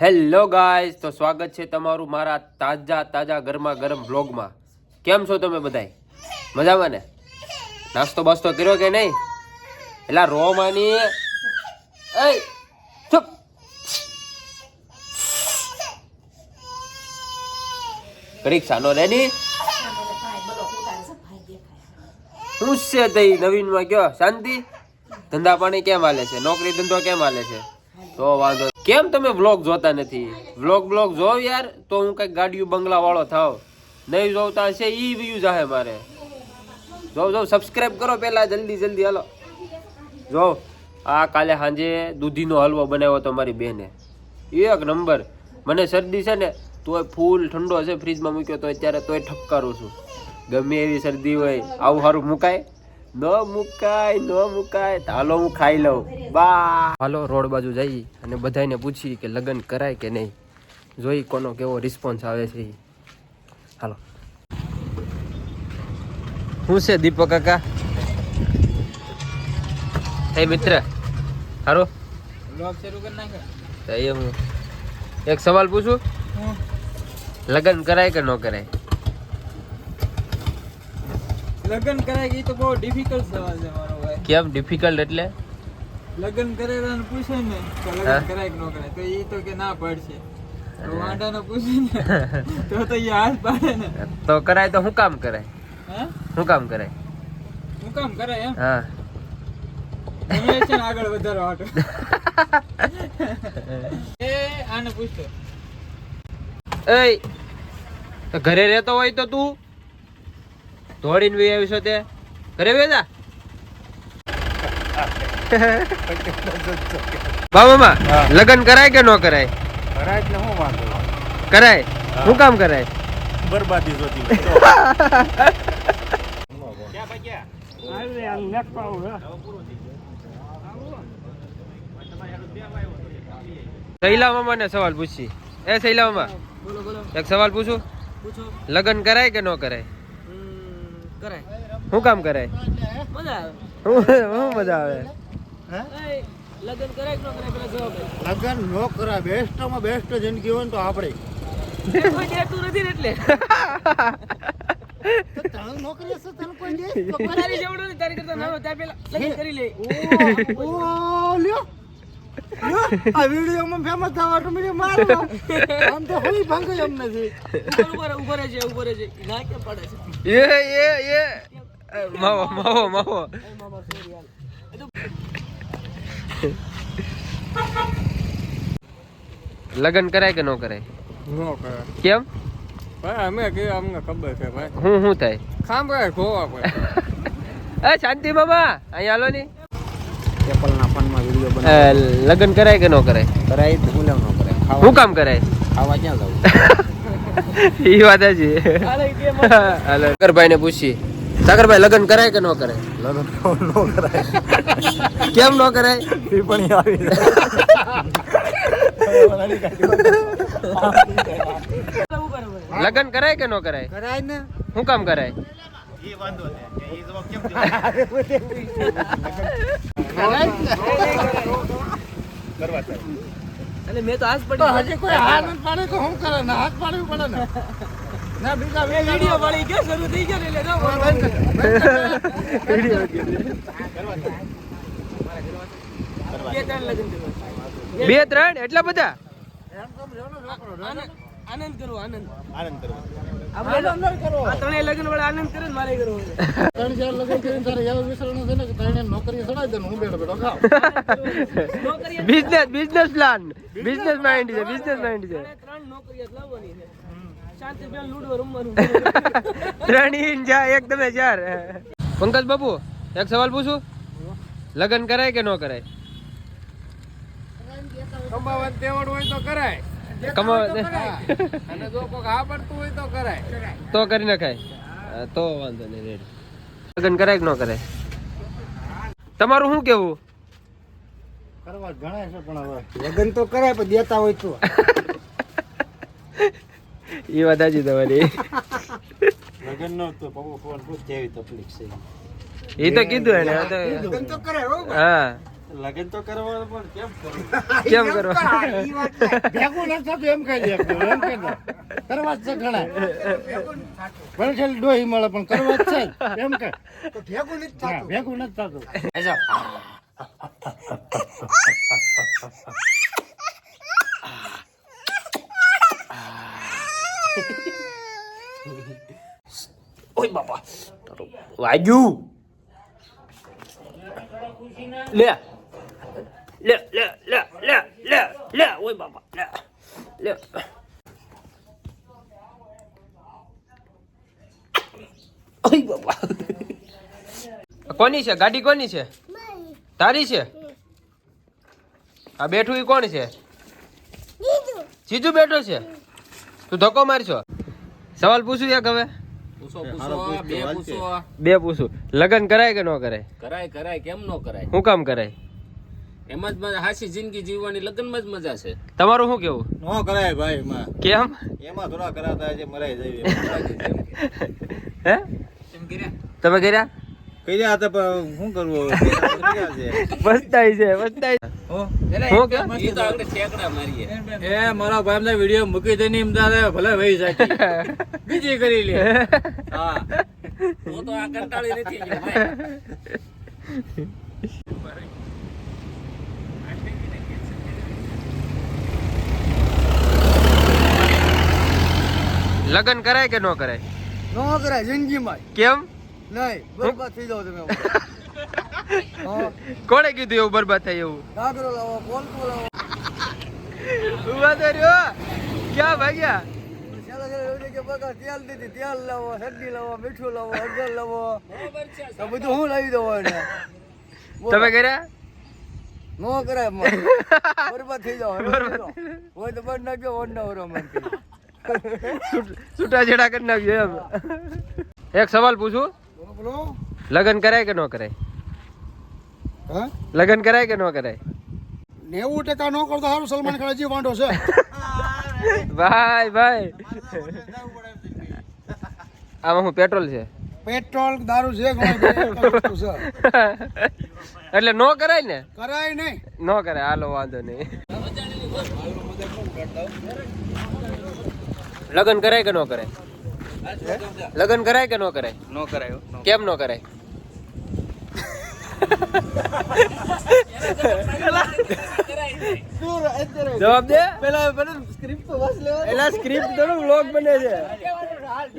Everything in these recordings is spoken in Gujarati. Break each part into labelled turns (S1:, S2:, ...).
S1: હેલો ગાઈઝ તો સ્વાગત છે તમારું મારા તાજા તાજા ગરમા ગરમ બ્લોગમાં કેમ છો તમે બધાય? મજામાં ને? નાસ્તો બાસ્તો કર્યો કે નહીં? એટલે રો માની ચૂપ. પરીક્ષાનો રેડી? શું છે તઈ નવીનમાં કયો? શાંતિ? ધંધા પાણી કેમ હાલે છે? નોકરી ધંધો કેમ હાલે છે? તો વાંધો કેમ તમે વ્લોગ જોતા નથી? વ્લોગ બ્લોગ જોવ યાર, તો હું કંઈક ગાડીયું બંગલા વાળો થાવ. નહીં જોતા હશે ઈ વ્યૂ જાહે મારે. જોવ જોવ સબસ્ક્રાઇબ કરો પેલા, જલ્દી જલ્દી, હાલો. જો આ કાલે સાંજે દૂધીનો હલવો બનાવ્યો તો મારી બેને. એક નંબર. મને શરદી છે ને, તોય ફૂલ ઠંડો છે ફ્રીજમાં મૂક્યો તો અત્યારે તોય ઠપકારું છું. ગમે એવી શરદી હોય, આવું સારું મુકાય. ન મુકાય ન મુકાય. તો હાલો હું ખાઈ લઉં. બા હાલો રોડ બાજુ જઈ અને બધાને પૂછી કે લગ્ન કરાય કે નહીં. જોઈ કોનો કેવો રિસ્પોન્સ આવે છે હાલો. શું છે દીપક કાકા? હે મિત્ર હારો?
S2: બ્લોગ શરૂ કરી નાખે
S1: તો એ હું. એક સવાલ પૂછું? લગ્ન કરાય કે ન કરાય?
S2: લગ્ન કરાય તો બહુ ડિફિકલ્ટ સવાલ છે મારો ભાઈ.
S1: કેમ ડિફિકલ્ટ એટલે?
S2: લગ્ન કરેલા પૂછે ને તો
S1: હા?
S2: લગ્ન કરાય કે ન કરાય તો એ તો કે ના પડશે. તો વાંઢાને પૂછે ને તો હાથ પાડે ને.
S1: તો કરાય તો શું કામ કરાય?
S2: હે?
S1: શું કામ કરાય?
S2: હું કામ કરાય એમ?
S1: હા.
S2: આગળ વધારવા માટે એ આને પૂછતો.
S1: એય ઘરે રહેતો હોય તો તું? દોડીને વી આવ્યો છો તે? ઘરે વેદા બાબામાં લગ્ન કરાય કે ન કરાય?
S3: કરાય એટલે શું વાંધો
S1: કરાય? શું કામ કરાય?
S3: બરબાદી જોતી
S1: શૈલા મામાને સવાલ પૂછી. એ શૈલા મામા
S2: બોલો બોલો.
S1: એક સવાલ પૂછું?
S2: પૂછો.
S1: લગ્ન કરાય કે ન કરાય?
S2: કરાય.
S1: શું કામ કરાય?
S2: મજા આવે.
S1: શું મજા આવે?
S2: લગન કરાય નો કરાય પેલા જવાબ
S3: લગન નો કરાય. બેસ્ટમાં બેસ્ટ જિંદગી હોય ને તો આપણે
S2: કોઈ દેતું નથી ને એટલે?
S3: તારું નોકરી હશે તને કોઈ દે
S2: તારી જેવડો તારી કરતા નાનો ત્યાં પેલા લગન કરી લે.
S3: ઓ લ્યો, આ વિડીયોમાં ફેમસ થવા મને મારો. આમ તો હોઈ ભાંગે એમ નથી.
S2: ઊભો રહે છે ઊભો છે. ના કેમ પડે છે.
S1: એ એ એ. માવો માવો માવો.
S2: એ મામા sorry યાર. એ તો
S1: લગ્ન કરાય કે ન કરાય?
S2: નો કરે
S1: કેમ?
S2: ભાઈ અમે કે અમને ખબર છે ભાઈ.
S1: હું શું થાય?
S2: ખામ ખોવા પડે.
S1: એ શાંતિ બાબા અહીંયા હાલો ની. લગ્ન કરાય કે ન કરાય?
S3: કરાય બોલાવ ન કરાય.
S1: શું કામ કરાય?
S3: ખાવા ક્યાં જવું
S1: ઈ વાત છે.
S2: હાલે
S1: સાગરભાઈ ને પૂછી સાગરભાઈ લગ્ન કરાય કે ન કરાય?
S3: લગન નો કરાય.
S1: કેમ ન કરાય?
S3: એ પણ આવી
S1: લગ્ન કરાય કે ન કરાય?
S3: કરાય ને.
S1: શું કામ કરાય?
S2: એટલે મેં તો આજ પડી
S3: હજી કોઈ હાથ પાડે તો શું કરે? ને હાથ પાડવી પડે ને. ના બીજા
S2: વીડિયો વાળી ગયો શરૂ થઈ ગયો ને એટલે જો બે ત્રણ
S1: બે એટલા બધા?
S2: આનંદ આનંદ કરવો આનંદ.
S3: આનંદ કરવો.
S2: આપણે આ ત્રણેય લગ્ન વાળા આનંદ કરે ને મારે કરવો
S3: ત્રણ ચાર લગ્ન કરીને તારે એવું વિચારવાનું છે ને કે ત્રણે નોકરી સડાઈ દે હું બેઠો બેઠો ખાવ.
S1: Business business plan business mind છે બિઝનેસ માઇન્ડ છે.
S2: ત્રણ નોકરી લાવવાની છે. શાંતિ પેલા લૂડો રમવાનું
S1: ત્રણ ઇન જા એક તમે ચાર. પંકજ બાબુ એક સવાલ પૂછું? લગ્ન કરાય કે ન કરાય?
S2: કમાવા તેવડ હોય તો કરાય.
S1: કમાવા
S2: જો કોક હા પડતું હોય તો કરાય.
S1: તો કરી નખાય. તો વાંધો નહીં રેડી. લગ્ન કરાય કે ન કરાય? તમારું શું કેવું?
S3: કરવા ગણાય છે પણ હવે. લગ્ન તો કરાય પણ દેતા હોય તો.
S1: એ વાત હાજી તમારી.
S3: લગ્ન નો તો પપ્પા ફોન પૂછ કેવી તકલીફ છે.
S1: એ તો કીધું એને આ તો-
S3: લગ્ન તો કરાય હો
S1: હા.
S4: લગન તો કરવા પણ કેમ કરું
S1: કેમ કરવા?
S5: ભેગું નથી થતું એમ કહી દે એમ કહી દે. કરવા જ છે ઘણા. વળખેલ ડોહી મળે પણ કરવા જ છે એમ કે ભેગું નથી થતું. ભેગું નથી થતું.
S1: ઓય બાપા. તારું વાગ્યું. લે. લે લે લે લે લે લે ઓય બાપા લે લે. ઓય બાપા. કોની છે? ગાડી કોની છે? તારી છે? આ બેઠું ઈ કોણ છે? જીજુ બેઠો છે? તું ધક્કો મારશો? સવાલ પૂછું એક હવે.
S6: બે પૂછું
S1: લગ્ન કરાય કે ન કરાય?
S6: કરાય કરાય કેમ નો કરાય?
S1: શું કામ કરાય?
S6: એમાં જ હાસી જિંદગી જીવવાની લગ્નમાં જ મજા છે.
S1: તમારું શું કેવું?
S4: નો કરાય ભાઈ એમાં.
S1: કેમ?
S4: એમાં થોડા કરાતા છે મરાઈ જાય
S1: હે? તમે કર્યા?
S4: કર્યા હતા પણ શું કરવું કર્યા
S1: પસ્તાય છે
S4: એ મારા ભાઈ ને વીડિયો મૂકી દે એમ તારે ભલે વહી જાય. બીજી કરી લે. હા.
S6: હું તો આ કંટાળી નથી
S1: લગ્ન કરાય કે ન કરાય?
S5: નો કરાય જિંદગીમાં.
S1: કેમ?
S5: નહીં બરબાદ થઈ જાવ તમે
S1: કોણે કીધું એવું બરબાદ થાય એવું?
S5: કાગરો લાવો પોલકો લાવો.
S1: ઊભા તો રહ્યો. ક્યાં ભાગ્યા?
S5: ચાલો ચાલો એવું કે બગા તેલ દીધી તેલ લાવો શરદી લાવો મીઠું લાવો હળદર લાવો. બધું હું લાવી દઉં એને?
S1: તમે કર્યા?
S5: નો કરાય. બરબાદ થઈ જાવ હોય તો બંધ નાખ્યો વન ના વરો મન
S1: છૂટા છેડા કરી નાખજો એમ. એક સવાલ પૂછું? લગ્ન કરાય કે ન કરાય?
S5: હા?
S1: લગ્ન કરાય કે ન કરાય?
S5: નેવું ટકા નો કરતો સારું સલમાન ખાન હજી વાંધો છે.
S1: ભાઈ ભાઈ. આમાં હું પેટ્રોલ છે?
S5: પેટ્રોલ દારૂ છે.
S1: એટલે નો કરાય ને?
S5: કરાય નહીં.
S1: નો કરાય હાલો વાંધો નહીં. લગ્ન કરાય કે નો કરાય? લગ્ન કરાય કે નો કરાય?
S4: નો કરાય
S1: કેમ નો કરાય? જવાબ દે. પેલા સ્ક્રિપ્ટ તો વાંચ લેવા એલા સ્ક્રિપ્ટ તો વ્લોગ બને છે.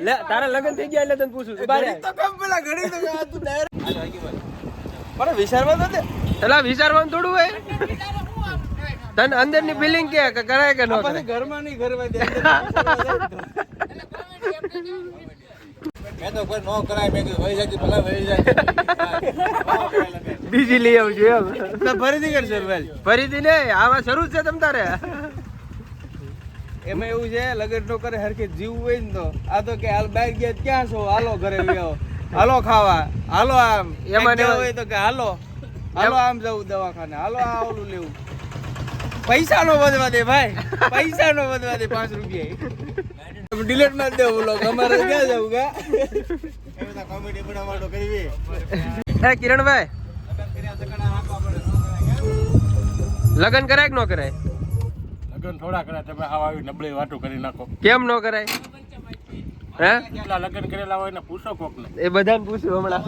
S1: લે તારા લગન થઈ ગયા એટલે તને પૂછું. તું બારે.
S5: તો કેમ પેલા ઘડી તો તું ડાયરેક્ટ
S4: પણ વિચારવા તો. દે
S1: એલા વિચારવાનું થોડું હોય. તને અંદરની ફિલિંગ કે કે કરાય કે નો કરાય?
S4: ઘરમાં નહીં ઘરમાં દે મેં તો કોઈ નો કરાય મેં કીધું વહી જાય પેલા વહી જાય.
S1: બીજી લઈ આવજો એમ.
S4: તો ફરીથી કરશે ભાઈ.
S1: ફરીથી ને આવા શરૂ જ છે તમ તારે.
S4: એમાં એવું છે લગન નો કરે હરખે જીવવું હોય ને તો. આ તો કે હાલ બહાર ગયા ક્યાં છો? હાલો ઘરે ગયો હાલો ખાવા. હાલો આમ.
S1: એમાં
S4: એમાં
S1: ને એમાં-
S4: હોય તો કે હાલો. હાલો આમ જવું દવાખાને. હાલો આ ઓલું લેવું. પૈસા નો વધવા દે ભાઈ. પૈસા નો વધવા દે પાંચ રૂપિયા ડિલેટ મારી દે બોલો અમારે ક્યાં જવું કા? કોમેડી બનાવવાનો કરવી
S1: એ કિરણભાઈ. લગ્ન કરાય કે નો કરાય?
S7: લગ્ન થોડા કરાય તમે આવા આવી નબળી વાતો કરી નાખો.
S1: કેમ નો કરાય? હે?
S7: કેટલા લગ્ન કરેલા હોય ને પૂછો કોક ને
S1: એ બધાને પૂછ્યું હમણાં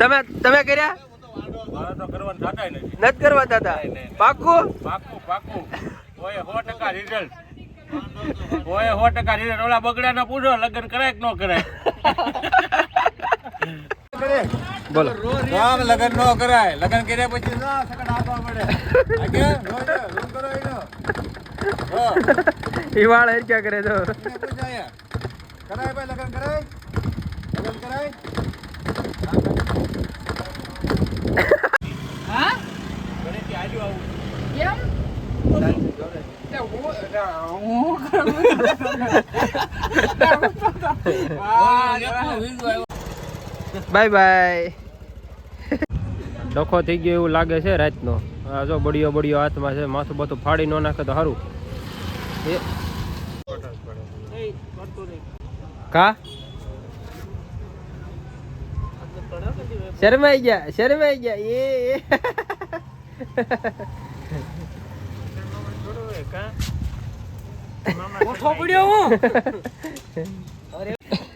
S1: તમે તમે કર્યા?
S7: નથી.
S1: કરવા દાદા? પાક્કું
S7: પાકું? પાકું ઓય સો ટકા રિઝલ્ટ ઓય સો ટકા રિઝલ્ટ ઓલા બગડા પૂછો લગ્ન કરાય કે ન કરાય?
S1: બોલો.
S4: આમ લગન નો કરાય. લગન કર્યા પછી ના સગન આપવા પડે. રોજ કરો એનો. હો
S1: ઈ વાળ કરે તો.
S4: કરાય ભાઈ લગન કરાય? લગન કરાય?
S1: Bye bye. ડખો થઈ ગયો એવું લાગે છે રાતનો. આ જો બળિયો બળિયો હાથમાં છે માથું બધું ફાડી ન નાખે તો સારું એ. કા? શરમાઈ ગયા શરમાઈ ગયા એ એ.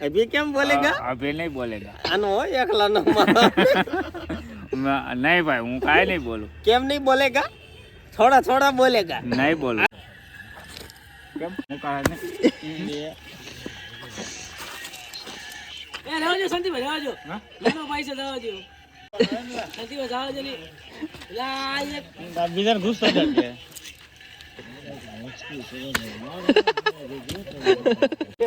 S8: अभी કેમ બોલેગા?
S2: અભી નહીં બોલેગા.
S8: આનો હોય એકલા નો
S2: નહીં ભાઈ હું કાઈ નહીં બોલું.
S8: કેમ નહીં બોલેગા? થોડા થોડા બોલેગા.
S2: નહીં બોલું. કેમ? હું કાંઈ નહીં.
S1: એ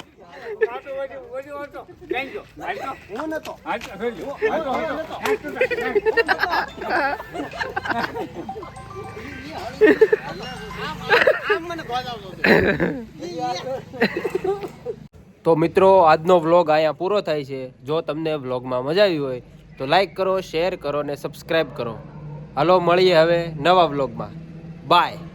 S1: તો મિત્રો આજનો વ્લોગ અહીંયા પૂરો થાય છે. જો તમને વ્લોગમાં મજા આવી હોય તો લાઈક કરો શેર કરો ને સબસ્ક્રાઈબ કરો. હાલો મળીએ હવે નવા વ્લોગમાં. બાય.